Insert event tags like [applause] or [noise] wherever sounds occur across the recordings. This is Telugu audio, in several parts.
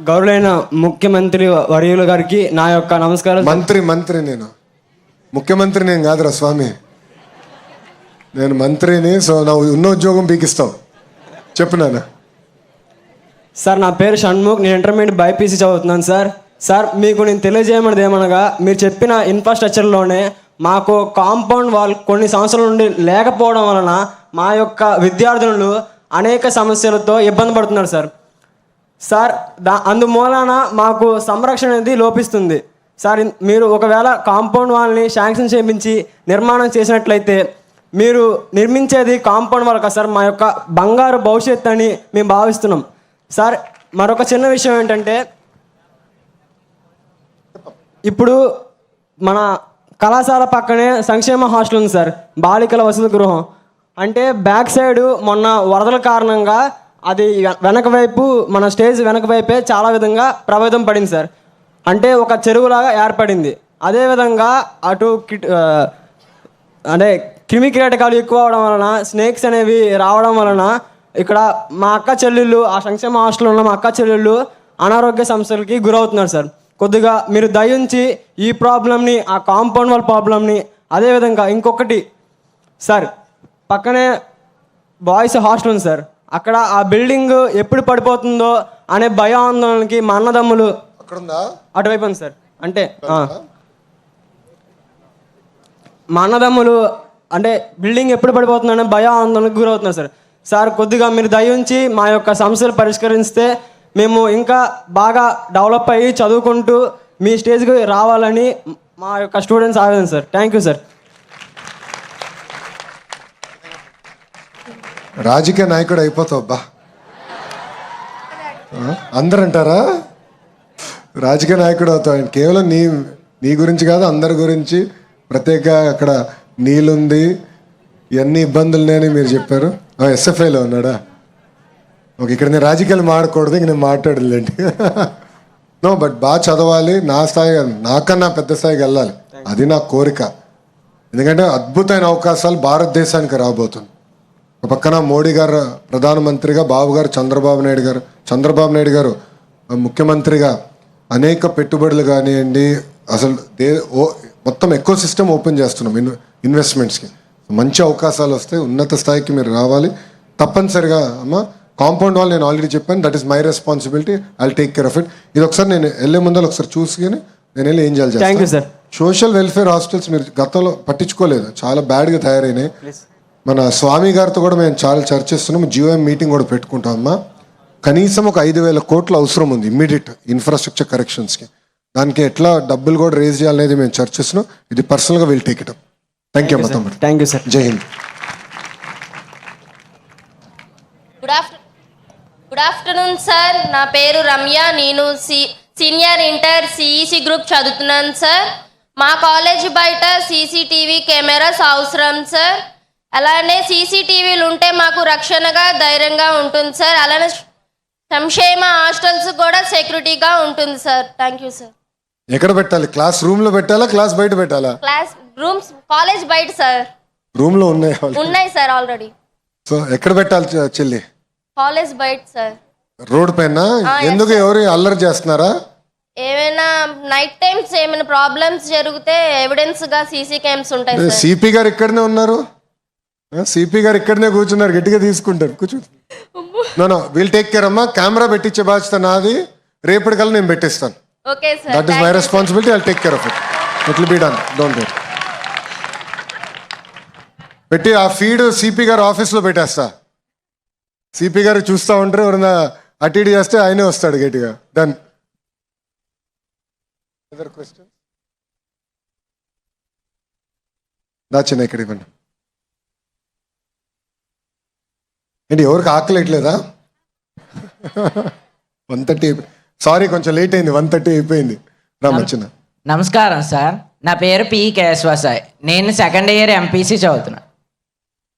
గౌరవైన ముఖ్యమంత్రి వర్యులు గారికి నా యొక్క నమస్కారం మంత్రి మంత్రి నేను. ముఖ్యమంత్రి నేను కాదురా స్వామి. నేను మంత్రిని సో నా ఉన్న ఉద్యోగం పీకిస్తావు. చెప్పు నాన్న. సార్ నా పేరు షణ్ముఖ్. నేను ఇంటర్మీడియట్ బైపీసీ చదువుతున్నాను సార్. సార్ మీకు నేను తెలియజేయమన్నది ఏమనగా మీరు చెప్పిన ఇన్ఫ్రాస్ట్రక్చర్లోనే మాకు కాంపౌండ్ వాల్ కొన్ని సంవత్సరాల నుండి లేకపోవడం వలన మా యొక్క విద్యార్థులు అనేక సమస్యలతో ఇబ్బంది పడుతున్నారు సార్. సార్ దా అందుమూలన మాకు సంరక్షణ అనేది లోపిస్తుంది. సార్ మీరు ఒకవేళ కాంపౌండ్ వాళ్ళని శాంక్షన్ చేయించి నిర్మాణం చేసినట్లయితే మీరు నిర్మించేది కాంపౌండ్ వాళ్ళ సార్ మా యొక్క బంగారు భవిష్యత్తు అని మేము భావిస్తున్నాం. సార్ మరొక చిన్న విషయం ఏంటంటే ఇప్పుడు మన కళాశాల పక్కనే సంక్షేమ హాస్టల్ ఉంది సార్ బాలికల వసతి గృహం. అంటే బ్యాక్ సైడ్ మొన్న వరదల కారణంగా అది వెనక వైపు మన స్టేజ్ వెనక వైపే చాలా విధంగా ప్రభావితం పడింది సార్. అంటే ఒక చెరువులాగా ఏర్పడింది. అదేవిధంగా అటు కిట్ అంటే క్రిమి కీటకాలు ఎక్కువ అవడం వలన స్నేక్స్ అనేవి రావడం వలన ఇక్కడ మా అక్క చెల్లెళ్ళు ఆ సంక్షేమ హాస్టల్లో ఉన్న మా అక్క చెల్లెళ్ళు అనారోగ్య సమస్యలకి గురవుతున్నారు సార్. కొద్దిగా మీరు దయించి ఈ ప్రాబ్లమ్ని ఆ కాంపౌండ్ వాళ్ళ ప్రాబ్లమ్ని అదేవిధంగా ఇంకొకటి సార్ పక్కనే బాయ్స్ హాస్టల్ ఉంది సార్. అక్కడ ఆ బిల్డింగ్ ఎప్పుడు పడిపోతుందో అనే భయాందోళనకి మా అన్నదమ్ములు అటువైపు ఉంది సార్. అంటే. మా అన్నదమ్ములు అంటే బిల్డింగ్ ఎప్పుడు పడిపోతుందనే భయ ఆందోళనకు గురవుతున్నారు సార్. సార్ కొద్దిగా మీరు దయించి మా యొక్క సమస్యలు పరిష్కరిస్తే మేము ఇంకా బాగా డెవలప్ అయ్యి చదువుకుంటూ మీ స్టేజ్కి రావాలని మా యొక్క స్టూడెంట్స్ ఆవేదన సార్. Thank you sir. రాజకీయ నాయకుడు అయిపోతావు అబ్బా. అందరు అంటారా రాజకీయ నాయకుడు అవుతావు. ఆయన కేవలం నీ నీ గురించి కాదు అందరి గురించి. ప్రత్యేక అక్కడ నీళ్ళుంది ఇవన్నీ ఇబ్బందులు లేని మీరు చెప్పారు. ఎస్ఎఫ్ఐలో ఉన్నాడా? ఓకే ఇక్కడ నేను రాజకీయాలు మాడకూడదు ఇంక నేను మాట్లాడలేండి. [laughs] నో బట్ బాగా చదవాలి. నా స్థాయి నాకన్నా పెద్ద స్థాయికి వెళ్ళాలి. అది నా కోరిక. ఎందుకంటే అద్భుతమైన అవకాశాలు భారతదేశానికి రాబోతుంది. ఒక పక్కన మోడీ గారు ప్రధానమంత్రిగా బాబు గారు చంద్రబాబు నాయుడు గారు. చంద్రబాబు నాయుడు గారు ముఖ్యమంత్రిగా అనేక పెట్టుబడులు కానివ్వండి అసలు దే ఓ మొత్తం ఎక్కువ సిస్టమ్ ఓపెన్ చేస్తున్నాం ఇన్ ఇన్వెస్ట్మెంట్స్కి. మంచి అవకాశాలు వస్తాయి ఉన్నత స్థాయికి మీరు రావాలి. తప్పనిసరిగా అమ్మ కాంపౌండ్ వాల్ నేను ఆల్రెడీ చెప్పాను that is my responsibility I take care of it. ఇది ఒకసారి నేను వెళ్ళే ముందర ఒకసారి చూసుకుని నేను వెళ్ళి ఏం చేయాలి సోషల్ వెల్ఫేర్ హాస్టల్స్ మీరు గతంలో పట్టించుకోలేదు. చాలా బ్యాడ్గా తయారైనాయి. మన స్వామి గారితో కూడా మేము చాలా చర్చిస్తున్నాం జియోఎం మీటింగ్ కూడా పెట్టుకుంటాం అమ్మా. కనీసం ఒక ఐదు వేల కోట్ల అవసరం ఉంది ఇమ్మీడియట్ ఇన్ఫ్రాస్ట్రక్చర్ కరెక్షన్స్కి దానికి ఎట్లా డబ్బులు కూడా రేజ్ చేయాలనేది మేము చర్చిస్తున్నాం. ఇది పర్సనల్గా will take it thank you అమ్మా తమ్ముడు. థ్యాంక్ యూ సార్ జై Hind. Good after good afternoon sir. నా పేరు రమ్య. నేను C senior inter CEC group చదువుతున్నాను సార్. మా కాలేజ్ బయట సీసీటీవీ కెమెరాస్ అవసరం సార్. అలానే సీసీటీవీలు ఉంటే మాకు రక్షణగా ధైర్యంగా ఉంటుంది సార్. అలానే సంక్షేమ హాస్టల్స్ కూడా సెక్యూరిటీగా ఉంటుంది సార్. Thank you sir. ఎక్కడ పెట్టాలి? క్లాస్ రూమ్లో పెట్టాలా? క్లాస్ బయట పెట్టాలా? క్లాస్ రూమ్స్ కాలేజ్ బయట సార్. రూమ్లో ఉన్నాయి ఉన్నాయి సార్ ఆల్రెడీ. సో ఎక్కడ పెట్టాలి చెల్లి? కాలేజ్ బయట సార్. రోడ్ పైన? ఎందుకు ఎవరు అల్లరి చేస్తున్నారా? ఏమైనా నైట్ టైమ్స్ ఏమైనా ప్రాబ్లమ్స్ జరిగితే ఎవిడెన్స్గా సీసీ క్యామ్స్ ఉంటాయి సార్. సిపి గారు ఇక్కడనే ఉన్నారు? సిపి గారు ఇక్కడనే కూర్చున్నారు గట్టిగా తీసుకుంటారు. కూర్చో. నో విల్ టేక్ కేర్ అమ్మా. కెమెరా పెట్టించే బాధ్యత నాది. రేపటికల్లా నేను పెట్టిస్తాను. That is my responsibility I take care of it it will be done don't worry పెట్టి ఆ ఫీడ్ సిపి గారు ఆఫీస్లో పెట్టేస్తా. సిపి గారు చూస్తూ ఉంటారు. ఎవరైనా అటు ఇటు చేస్తే ఆయనే వస్తాడు గట్టిగా. డన్ క్వశ్చన్ దాచిన ఇక్కడ ఇవ్వండి. ఏంటి ఎవరికి ఆకలేట్లేదా వన్ థర్టీ సారీ కొంచెం లేట్ అయింది వన్ థర్టీ అయిపోయింది. రామచ్చిన నమస్కారం సార్. నా పేరు పి. కేశవసాయ్. నేను సెకండ్ ఇయర్ ఎంపీసీ చదువుతున్నా.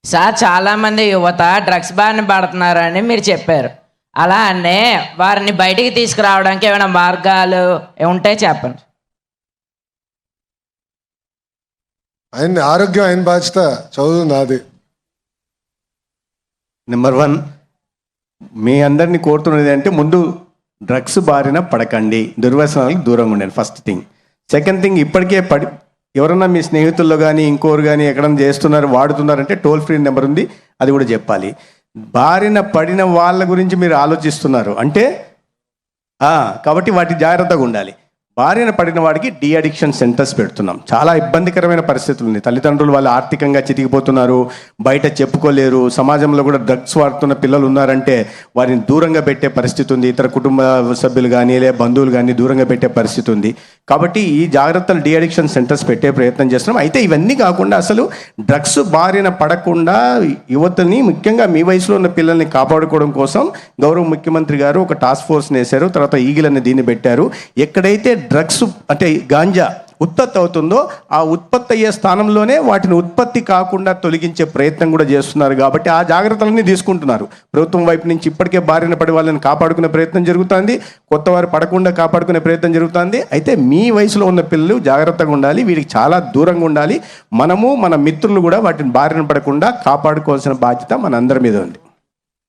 సార్ చాలామంది యువత డ్రగ్స్ బారిన పడుతున్నారని మీరు చెప్పారు. అలా అనే వారిని బయటికి తీసుకురావడానికి ఏమైనా మార్గాలు ఉంటే చెప్పండి. ఆయన ఆరోగ్యం ఆయన బాధ్యత చదువు నాది. నెంబర్ వన్ మీ అందరినీ కోరుతున్నది అంటే ముందు డ్రగ్స్ బారిన పడకండి. దుర్వ్యసనాలకు దూరంగా ఉండండి. ఫస్ట్ థింగ్ సెకండ్ థింగ్ ఇప్పటికే పడి ఎవరన్నా మీ స్నేహితుల్లో కానీ ఇంకోరు కానీ ఎక్కడన్నా చేస్తున్నారు వాడుతున్నారంటే టోల్ ఫ్రీ నెంబర్ ఉంది. అది కూడా చెప్పాలి. బారిన పడిన వాళ్ళ గురించి మీరు ఆలోచిస్తున్నారు. అంటే కాబట్టి వాటి జాగ్రత్తగా ఉండాలి. భార్యను పడిన వాడికి డి అడిక్షన్ సెంటర్స్ పెడుతున్నాం. చాలా ఇబ్బందికరమైన పరిస్థితులు ఉన్నాయి. తల్లిదండ్రులు వాళ్ళు ఆర్థికంగా చితికిపోతున్నారు బయట చెప్పుకోలేరు సమాజంలో కూడా డ్రగ్స్ వాడుతున్న పిల్లలు ఉన్నారంటే వారిని దూరంగా పెట్టే పరిస్థితి ఉంది. ఇతర కుటుంబ సభ్యులు కానీ లేదా బంధువులు కానీ దూరంగా పెట్టే పరిస్థితి ఉంది. కాబట్టి ఈ జాగ్రత్తలు డి అడిక్షన్ సెంటర్స్ పెట్టే ప్రయత్నం చేస్తున్నాం. అయితే ఇవన్నీ కాకుండా అసలు డ్రగ్స్ బారిన పడకుండా యువతని ముఖ్యంగా మీ వయసులో ఉన్న పిల్లల్ని కాపాడుకోవడం కోసం గౌరవ ముఖ్యమంత్రి గారు ఒక టాస్క్ ఫోర్స్ని వేశారు. తర్వాత ఈగిల్ అనే దీన్ని పెట్టారు. ఎక్కడైతే డ్రగ్స్ అంటే గాంజా ఉత్పత్తి అవుతుందో ఆ ఉత్పత్తి అయ్యే స్థానంలోనే వాటిని ఉత్పత్తి కాకుండా తొలగించే ప్రయత్నం కూడా చేస్తున్నారు కాబట్టి ఆ జాగ్రత్తలన్నీ తీసుకుంటున్నారు. ప్రభుత్వం వైపు నుంచి ఇప్పటికే బారిన పడి వాళ్ళని కాపాడుకునే ప్రయత్నం జరుగుతుంది. కొత్త వారు పడకుండా కాపాడుకునే ప్రయత్నం జరుగుతుంది. అయితే మీ వయసులో ఉన్న పిల్లలు జాగ్రత్తగా ఉండాలి వీరికి చాలా దూరంగా ఉండాలి. మనము మన మిత్రులు కూడా వాటిని బారిన పడకుండా కాపాడుకోవాల్సిన బాధ్యత మన అందరి మీద ఉంది.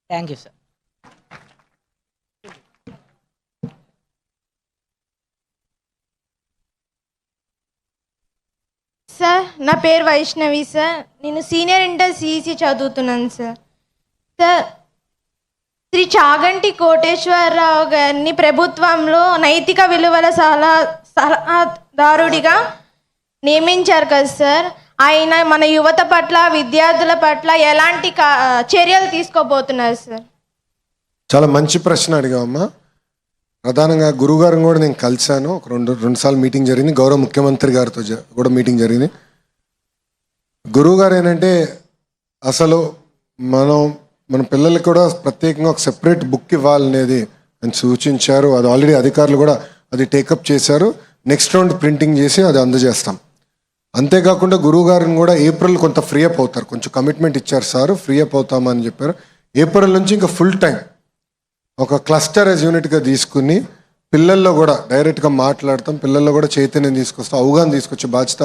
థ్యాంక్ యూ సార్ సార్ నా పేరు వైష్ణవి సార్. నేను సీనియర్ ఇంటర్ సిఈసి చదువుతున్నాను సార్. సార్ శ్రీ చాగంటి కోటేశ్వరరావు గారిని ప్రభుత్వంలో నైతిక విలువల సలహా సలహాదారుడిగా నియమించారు కదా సార్. ఆయన మన యువత పట్ల విద్యార్థుల పట్ల ఎలాంటి కా- చర్యలు తీసుకోబోతున్నారు సార్? చాలా మంచి ప్రశ్న అడిగావమ్మా. ప్రధానంగా గురుగారిని కూడా నేను కలిశాను. ఒక రెండు రెండు సార్లు మీటింగ్ జరిగింది. గౌరవ ముఖ్యమంత్రి గారితో కూడా మీటింగ్ జరిగింది. గురువుగారు ఏంటంటే అసలు మనం మన పిల్లలకి కూడా ప్రత్యేకంగా ఒక సెపరేట్ బుక్ ఇవ్వాలనేది అని సూచించారు. అది ఆల్రెడీ అధికారులు కూడా అది టేకప్ చేశారు. నెక్స్ట్ రౌండ్ ప్రింటింగ్ చేసి అది అందజేస్తాం. అంతేకాకుండా గురువుగారిని కూడా ఏప్రిల్ కొంత ఫ్రీ అప్ అవుతారు. కొంచెం కమిట్మెంట్ ఇచ్చారు సార్ ఫ్రీ అప్ అవుతామని చెప్పారు. ఏప్రిల్ నుంచి ఇంకా ఫుల్ టైం ఒక క్లస్టర్ యాజ్ యూనిట్గా తీసుకుని పిల్లల్లో కూడా డైరెక్ట్గా మాట్లాడతాం. పిల్లల్లో కూడా చైతన్యం తీసుకొస్తాం. అవగాహన తీసుకొచ్చే బాధ్యత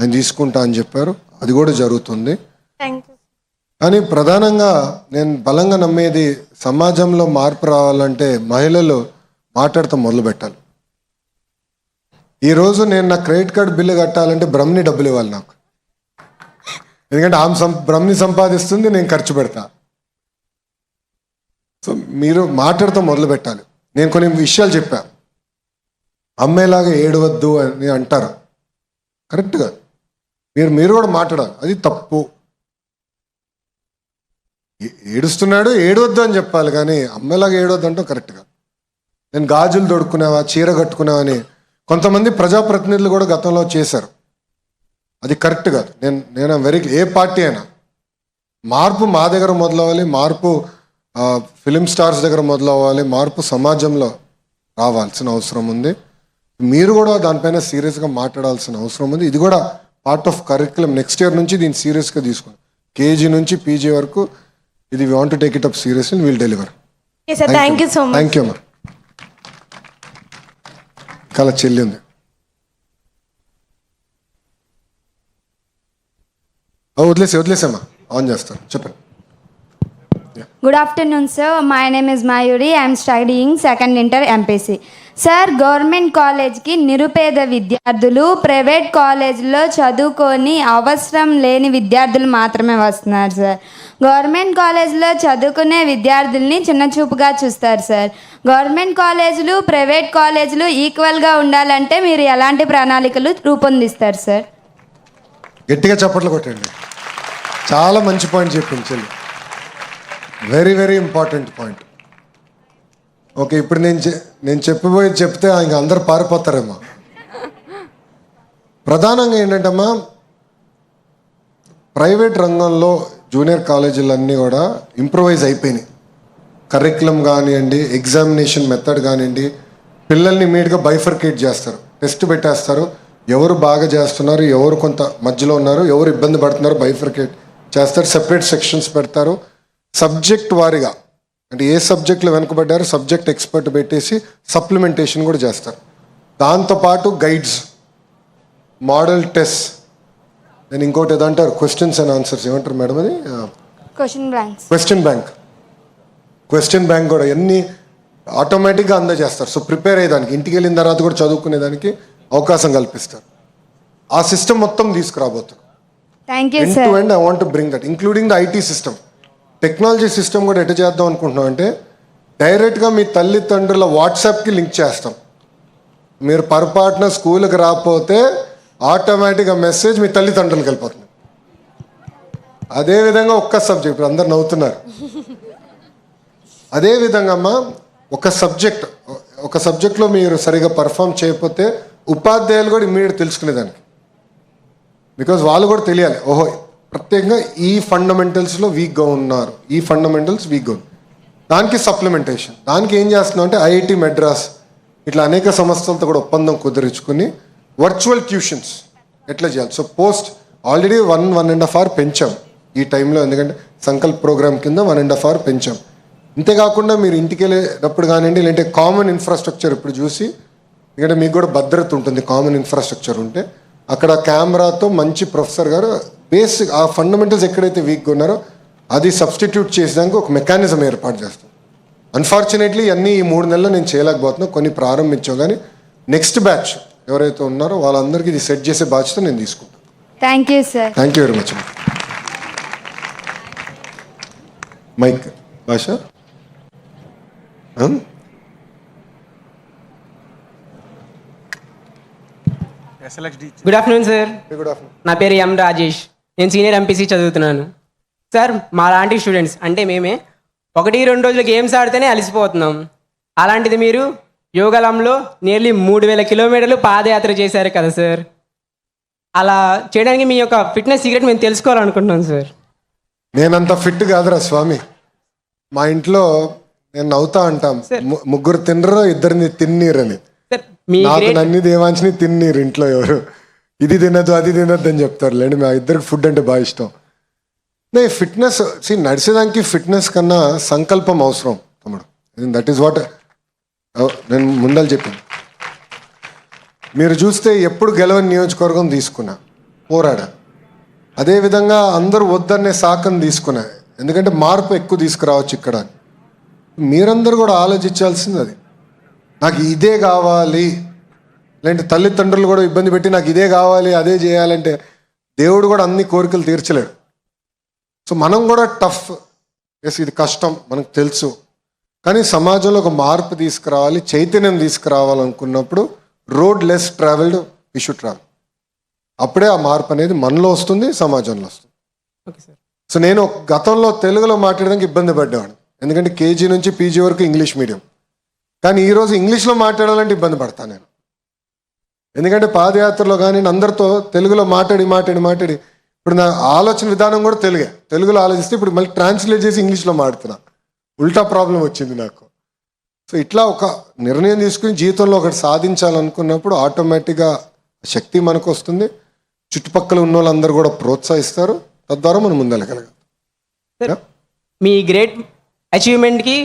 ఆయన తీసుకుంటా అని చెప్పారు. అది కూడా జరుగుతుంది. కానీ ప్రధానంగా నేను బలంగా నమ్మేది సమాజంలో మార్పు రావాలంటే మహిళలు మాట్లాడటం మొదలు పెట్టాలి ఈరోజు నేను నా క్రెడిట్ కార్డ్ బిల్లు కట్టాలంటే బ్రహ్మని డబ్బులు ఇవ్వాలి నాకు. ఎందుకంటే ఆమె సం బ్రహ్మని సంపాదిస్తుంది నేను ఖర్చు పెడతా. సో మీరు మాట్లాడటం మొదలు పెట్టాలి నేను కొన్ని విషయాలు చెప్పా. అమ్మేలాగా ఏడవద్దు అని అంటారు. కరెక్ట్గా మీరు మీరు కూడా మాట్లాడాలి. అది తప్పు. ఏ- ఏడుస్తున్నాడు ఏడవద్దు అని చెప్పాలి కానీ అమ్మాయిలాగా ఏడవద్దు అంటాం కరెక్ట్గా నేను గాజులు తొడుక్కునేవా చీర కట్టుకునేవా అని కొంతమంది ప్రజాప్రతినిధులు కూడా గతంలో చేశారు. అది కరెక్ట్ కాదు. నేను నేను వెరీ ఏ పార్టీ అయినా. మార్పు మా దగ్గర మొదలవ్వాలి మార్పు ఫిలిం స్టార్స్ దగ్గర మొదలవ్వాలి మార్పు సమాజంలో రావాల్సిన అవసరం ఉంది. మీరు కూడా దానిపైన సీరియస్గా మాట్లాడాల్సిన అవసరం ఉంది. ఇది కూడా part of curriculum next year నుంచి దీన్ని సీరియస్గా తీసుకోండి కేజీ నుంచి పీజీ వరకు ఇది want to take it up serious will deliver sir thank you so much thank you అమ్మా చెల్లి ఉంది. వదిలేసి వదిలేసమ్మా ఆన్ చేస్తాను. చెప్పండి. Good afternoon, sir. My name is Mayuri. I am studying second inter MPC. Sir government కాలేజ్కి నిరుపేద విద్యార్థులు ప్రైవేట్ కాలేజ్లో చదువుకొని అవసరం లేని విద్యార్థులు మాత్రమే వస్తున్నారు సార్. గవర్నమెంట్ కాలేజ్లో చదువుకునే విద్యార్థుల్ని చిన్నచూపుగా చూస్తారు సార్. గవర్నమెంట్ కాలేజీలు ప్రైవేట్ కాలేజీలు ఈక్వల్గా ఉండాలంటే మీరు ఎలాంటి ప్రణాళికలు రూపొందిస్తారు సార్? గట్టిగా చప్పట్లు కొట్టండి. చాలా మంచి పాయింట్ చెప్పింది very very important point okay ఇప్పుడు నేను చె- నేను చెప్పబోయి చెప్తే ఇంక అందరు పారిపోతారేమో. ప్రధానంగా ఏంటంటమ్మా ప్రైవేట్ రంగంలో జూనియర్ కాలేజీలన్నీ కూడా ఇంప్రూవైజ్ అయిపోయినాయి. కరికులం కానివ్వండి ఎగ్జామినేషన్ మెథడ్ కానివ్వండి పిల్లల్ని ఇమీడియట్గా బైఫర్కేట్ చేస్తారు. టెస్ట్ పెట్టేస్తారు. ఎవరు బాగా చేస్తున్నారు ఎవరు కొంత మధ్యలో ఉన్నారు ఎవరు ఇబ్బంది పడుతున్నారు బైఫర్కేట్ చేస్తారు. సెపరేట్ సెక్షన్స్ పెడతారు. సబ్జెక్ట్ వారిగా అంటే ఏ సబ్జెక్టులో వెనుకబడ్డారో సబ్జెక్ట్ ఎక్స్పర్ట్ పెట్టేసి సప్లిమెంటేషన్ కూడా చేస్తారు. దాంతోపాటు గైడ్స్ మోడల్ టెస్ట్ నేను ఇంకోటి ఏదో అంటారు క్వశ్చన్స్ అండ్ ఆన్సర్స్ ఏమంటారు మేడం అది? Question blanks question bank. Question bank కూడా ఎన్ని ఆటోమేటిక్గా అందజేస్తారు. సో ప్రిపేర్ అయ్యేదానికి ఇంటికి వెళ్ళిన తర్వాత కూడా చదువుకునేదానికి అవకాశం కల్పిస్తారు. ఆ సిస్టమ్ మొత్తం తీసుకురాబోతున్నారు. Thank you end to end I want bring that including the IT system technology system కూడా ఎటు చేద్దాం అనుకుంటున్నాం అంటే డైరెక్ట్గా మీ తల్లిదండ్రుల వాట్సాప్కి లింక్ చేస్తాం. మీరు పొరపాటున స్కూల్కి రాకపోతే ఆటోమేటిక్గా మెసేజ్ మీ తల్లిదండ్రులకు వెళ్ళిపోతుంది. అదేవిధంగా ఒక్క సబ్జెక్ట్ ఇప్పుడు అందరు నవ్వుతున్నారు. అదేవిధంగా అమ్మ ఒక సబ్జెక్ట్ ఒక సబ్జెక్ట్లో మీరు సరిగా పర్ఫామ్ చేయకపోతే ఉపాధ్యాయులు కూడా ఇమ్మీడియట్ తెలుసుకునేదానికి. బికాజ్ వాళ్ళు కూడా తెలియాలి ఓహో ప్రత్యేకంగా ఈ ఫండమెంటల్స్లో వీక్గా ఉన్నారు. ఈ ఫండమెంటల్స్ వీక్గా దానికి సప్లిమెంటేషన్ దానికి ఏం చేస్తున్నాం అంటే ఐఐటి మెడ్రాస్ ఇట్లా అనేక సంస్థలతో కూడా ఒప్పందం కుదిరించుకుని వర్చువల్ ట్యూషన్స్ ఎట్లా చేయాలి? So post already one one and half hour పెంచాం. ఈ టైంలో ఎందుకంటే సంకల్ప్ ప్రోగ్రామ్ కింద వన్ అండ్ హాఫ్ అవర్ పెంచాం. ఇంతేకాకుండా మీరు ఇంటికి వెళ్ళేటప్పుడు కానివ్వండి లేదంటే కామన్ ఇన్ఫ్రాస్ట్రక్చర్ ఇప్పుడు చూసి ఎందుకంటే మీకు కూడా భద్రత ఉంటుంది కామన్ ఇన్ఫ్రాస్ట్రక్చర్ ఉంటే. అక్కడ కెమెరాతో మంచి ప్రొఫెసర్ గారు బేసిక్ ఆ ఫండమెంటల్స్ ఎక్కడైతే వీక్గా ఉన్నారో అది సబ్స్టిట్యూట్ చేసేదానికి ఒక మెకానిజం ఏర్పాటు చేస్తాం. అన్ఫార్చునేట్లీ అన్నీ ఈ మూడు నెలలు నేను చేయలేకపోతున్నా. కొన్ని ప్రారంభించాం కానీ నెక్స్ట్ బ్యాచ్ ఎవరైతే ఉన్నారో వాళ్ళందరికీ ఇది సెట్ చేసే బాధ్యత నేను తీసుకుంటాను. Thank you sir thank you very much mike భాష good afternoon sir good afternoon నా పేరు ఎం రాజేష్. నేను సీనియర్ ఎంపీసీ చదువుతున్నాను. సార్ మా లాంటి స్టూడెంట్స్ అంటే మేమే ఒకటి రెండు రోజులు గేమ్స్ ఆడితేనే అలసిపోతున్నాం. అలాంటిది మీరు యోగాలంలో నియర్లీ మూడు వేల కిలోమీటర్లు పాదయాత్ర చేశారు కదా సార్. అలా చేయడానికి మీ యొక్క ఫిట్నెస్ సీక్రెట్ మేము తెలుసుకోవాలనుకుంటున్నాం సార్. నేనంత ఫిట్ కాదురా స్వామి. మా ఇంట్లో నేను నవ్వుతా అంటాం ముగ్గురు తినరు ఇద్దరిని తిన్నీరని. నాకు నన్ని దేవాంచిని తిన్నీరు ఇంట్లో ఎవరు. ఇది తినద్దు అది తినద్దు అని చెప్తారు లేండి మా ఇద్దరికి ఫుడ్ అంటే బాగా ఇష్టం. నే ఫిట్నెస్ సీ నడిచేదానికి ఫిట్నెస్ కన్నా సంకల్పం అవసరం తమ్ముడు. దట్ ఈస్ వాట్ నేను ముందలు చెప్పింది మీరు చూస్తే ఎప్పుడు గెలవని నియోజకవర్గం తీసుకున్నా పోరాడా. అదేవిధంగా అందరూ వద్దనే సాకం తీసుకున్నా ఎందుకంటే మార్పు ఎక్కువ తీసుకురావచ్చు ఇక్కడ మీరందరూ కూడా ఆలోచించాల్సింది అది. నాకు ఇదే కావాలి. లేదంటే తల్లిదండ్రులు కూడా ఇబ్బంది పెట్టి నాకు ఇదే కావాలి అదే చేయాలంటే దేవుడు కూడా అన్ని కోరికలు తీర్చలేడు. సో మనం కూడా టఫ్ ఎస్ ఇది కష్టం మనకు తెలుసు. కానీ సమాజంలో ఒక మార్పు తీసుకురావాలి చైతన్యం తీసుకురావాలనుకున్నప్పుడు road less travelled issue travel అప్పుడే ఆ మార్పు అనేది మనలో వస్తుంది సమాజంలో వస్తుంది. ఓకే సార్ సో నేను గతంలో తెలుగులో మాట్లాడడానికి ఇబ్బంది పడ్డేవాడు ఎందుకంటే కేజీ నుంచి పీజీ వరకు ఇంగ్లీష్ మీడియం. కానీ ఈరోజు ఇంగ్లీష్లో మాట్లాడాలంటే ఇబ్బంది పడతాను నేను. ఎందుకంటే పాదయాత్రలో కానీ నేను అందరితో తెలుగులో మాట్లాడి మాట్లాడి మాట్లాడి. ఇప్పుడు నా ఆలోచన విధానం కూడా తెలుగే. తెలుగులో ఆలోచిస్తే ఇప్పుడు మళ్ళీ ట్రాన్స్లేట్ చేసి ఇంగ్లీష్లో మాడుతున్నా ఉల్టా ప్రాబ్లం వచ్చింది నాకు. సో ఇట్లా ఒక నిర్ణయం తీసుకుని జీవితంలో ఒకటి సాధించాలనుకున్నప్పుడు ఆటోమేటిక్గా శక్తి మనకు వస్తుంది చుట్టుపక్కల ఉన్న వాళ్ళందరూ కూడా ప్రోత్సహిస్తారు. తద్వారా మనం ముందెళ్ళగలగాలి సార్ మీ గ్రేట్ అచీవ్మెంట్కి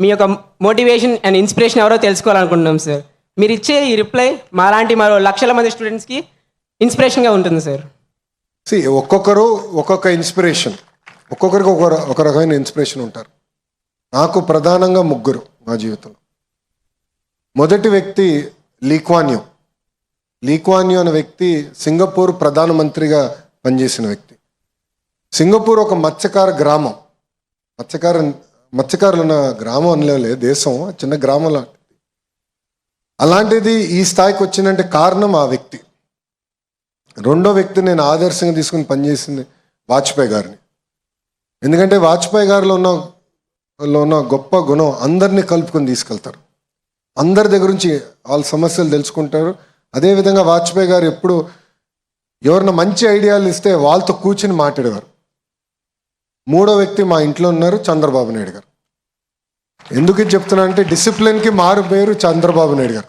మీ యొక్క మోటివేషన్ అండ్ ఇన్స్పిరేషన్ ఎవరో తెలుసుకోవాలనుకుంటున్నాం సార్ మీరు ఇచ్చే ఈ రిప్లై మాలాంటి మరో లక్షల మంది స్టూడెంట్స్కి ఇన్స్పిరేషన్గా ఉంటుంది సార్ సి ఒక్కొక్కరు ఒక్కొక్క ఇన్స్పిరేషన్ ఒక్కొక్కరికి ఒక ఒక రకమైన ఇన్స్పిరేషన్ ఉంటారు. నాకు ప్రధానంగా ముగ్గురు నా జీవితంలో. మొదటి వ్యక్తి లీక్వాన్యూ. లీక్వాన్యూ అనే వ్యక్తి సింగపూర్ ప్రధానమంత్రిగా పనిచేసిన వ్యక్తి. సింగపూర్ ఒక మత్స్యకార గ్రామం. మత్స్యకార మత్స్యకారులు ఉన్న గ్రామం అనలే దేశం చిన్న గ్రామం లాంటి. అలాంటిది ఈ స్థాయికి వచ్చిందంటే కారణం ఆ వ్యక్తి. రెండో వ్యక్తి నేను ఆదర్శంగా తీసుకుని పనిచేసింది వాజ్పేయి గారిని. ఎందుకంటే వాజ్పేయి గారిలో ఉన్న లో ఉన్న గొప్ప గుణం అందరినీ కలుపుకొని తీసుకెళ్తారు. అందరి దగ్గర నుంచి వాళ్ళ సమస్యలు తెలుసుకుంటారు. అదేవిధంగా వాజ్పేయి గారు ఎప్పుడు ఎవరిన మంచి ఐడియాలు ఇస్తే వాళ్ళతో కూర్చుని మాట్లాడేవారు. మూడో వ్యక్తి మా ఇంట్లో ఉన్నారు చంద్రబాబు నాయుడు గారు. ఎందుకు చెప్తున్నా అంటే డిసిప్లిన్కి మారు పేరు చంద్రబాబు నాయుడు గారు.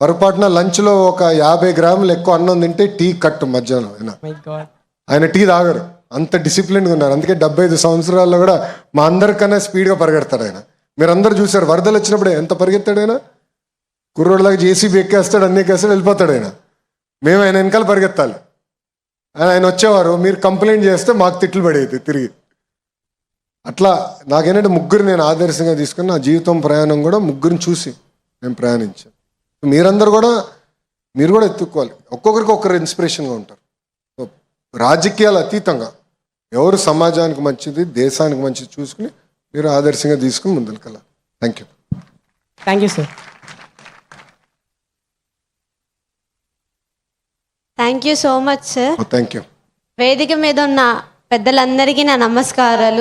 పొరపాటున లంచ్లో ఒక యాభై గ్రాములు ఎక్కువ అన్నం తింటే టీ కట్టు మధ్యాహ్నం ఆయన ఆయన టీ తాగరు. అంత డిసిప్లిన్గా ఉన్నారు. అందుకే డెబ్బై ఐదు సంవత్సరాల్లో కూడా మా అందరికన్నా స్పీడ్గా పరిగెడతాడు ఆయన. మీరు అందరు చూసారు వరదలు వచ్చినప్పుడు ఎంత పరిగెత్తాడు ఆయన? కుర్రోడ్లాగా జేసీబీ ఎక్కేస్తాడు అన్ని ఎక్కేస్తాడు వెళ్ళిపోతాడు ఆయన. మేము ఆయన వెనకాల పరిగెత్తాలి. ఆయన ఆయన వచ్చేవారు మీరు కంప్లైంట్ చేస్తే మాకు తిట్లు పడేది తిరిగి. అట్లా నాకేంటంటే ముగ్గురు నేను ఆదర్శంగా తీసుకుని నా జీవితం ప్రయాణం కూడా ముగ్గురిని చూసి నేను ప్రయాణించాను. మీరందరూ కూడా మీరు కూడా ఎత్తుక్కోవాలి. ఒక్కొక్కరికి ఒక్కరు ఇన్స్పిరేషన్గా ఉంటారు. సో రాజకీయాలు అతీతంగా ఎవరు సమాజానికి మంచిది దేశానికి మంచిది చూసుకుని మీరు ఆదర్శంగా తీసుకుని ముందుకెళ్ళాలి. Thank you thank you sir thank you so much sir thank you వేదిక మీద ఉన్న పెద్దలందరికీ నా నమస్కారాలు.